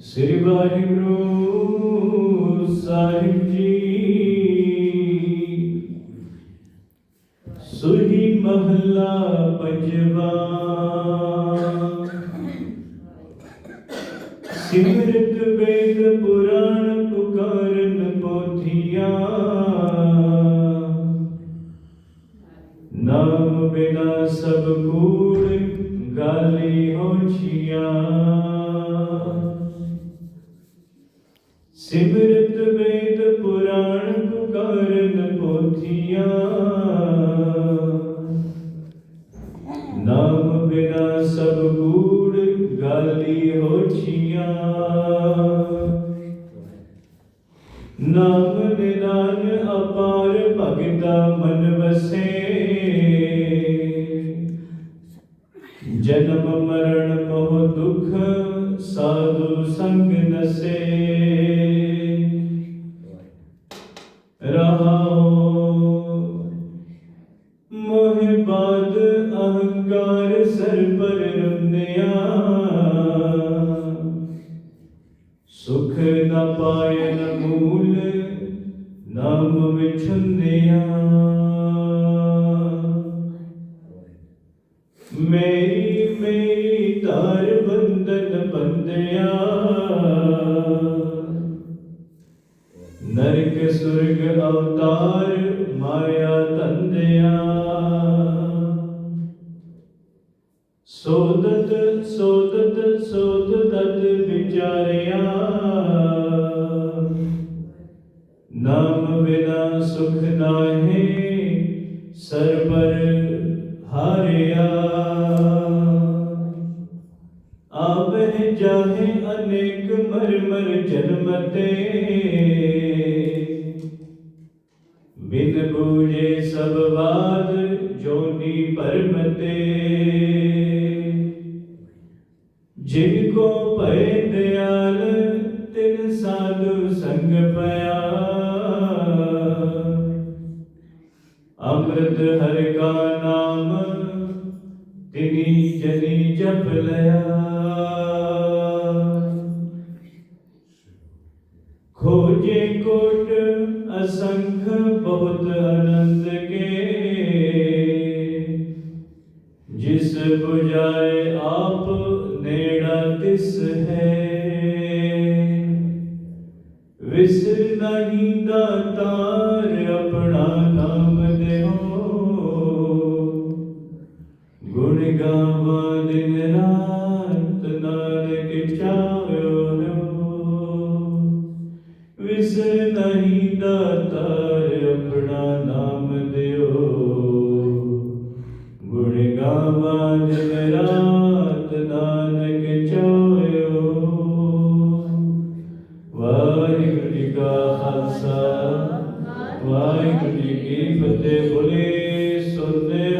ਸ੍ਰੀ ਵਾਹਿਗੁਰੂ ਸਾਹਿਬ ਜੀ। ਸੁਹੀ ਮਹਲਾ ਪੰਜਵਾ। ਸਿਮਰਤ ਵੇਦ ਪੁਰਾਣ ਪੁਕਾਰਨ ਪੋਥੀਆਂ। ਨਾਮ ਬਿਨਾ ਸਭ ਕੂੜ ਗਾਲੀ ਹੋਛੀਆਂ ਸਿਮਰਤ ਵੇਦ ਪੁਰਾਣ ਪੁਕਾਰਨ ਪੋਥੀਆਂ। ਨਾਮ ਬਿਨਾ ਸਭ ਕੂੜ ਗਾਲੀ ਹੋਛੀਆਂ ਨਾਮ ਨਿਦਾਨ ਜਨਮ ਮਰਨ ਮੋਹ ਦੁਖ ਸਾਧੂ ਸੰਗ ਨਸੇ। ਰਹਾਉ ਮੋਹ ਬਾਦ ਅਹੰਕਾਰ ਸਰ ਪਰ ਰੁੰਨਿਆ ਸੁਖ ਨ ਪਾਇਨ ਮੂਲ, ਨਾਮ ਵਿਛੁੰਨਿਆ स्वर्ग अवतार माया तंदया सोदत सोदत सोदत विचारिया। नाम बिना सुख नाहे, सर पर हारिया। आप जाहे अनेक मर मर जन्मते। ਬਿਨ ਬੂਝੇ ਸਭ ਬਾਦ ਜੋਨੀ ਪਰਮ ਤੇ ਜਿਨ ਕੋ ਭੈ ਦਿਆਲ, ਤਿਨ ਸਾਧੂ ਸੰਗ ਪਿਆ ਅੰਮ੍ਰਿਤ ਹਰਿ ਕਾ ਨਾਮ, ਤਿਨੀ ਜਨੀ ਜਪ ਲਿਆ। ਖੋਜੇ ਕੋਟ असंख बहुत आनंद के। जिस बुझाए आप नेड़ा तिस है। विसर नहीं दातार अपना नाम देहो। गुण गावा दिन रात नानक चाहो। विसर नहीं ਦਾਤਾਰ ਆਪਣਾ ਨਾਮ ਦਿਓ। ਗੁਣ ਗਾਵਾਂ ਦਿਨ ਰਾਤ ਨਾਨਕ ਚਾਹਿਓ ਵਾਹਿਗੁਰੂ ਜੀ ਕਾ ਖਾਲਸਾ, ਵਾਹਿਗੁਰੂ ਜੀ ਕੀ ਫਤਿਹ। ਬੋਲੇ ਸੋਨੇ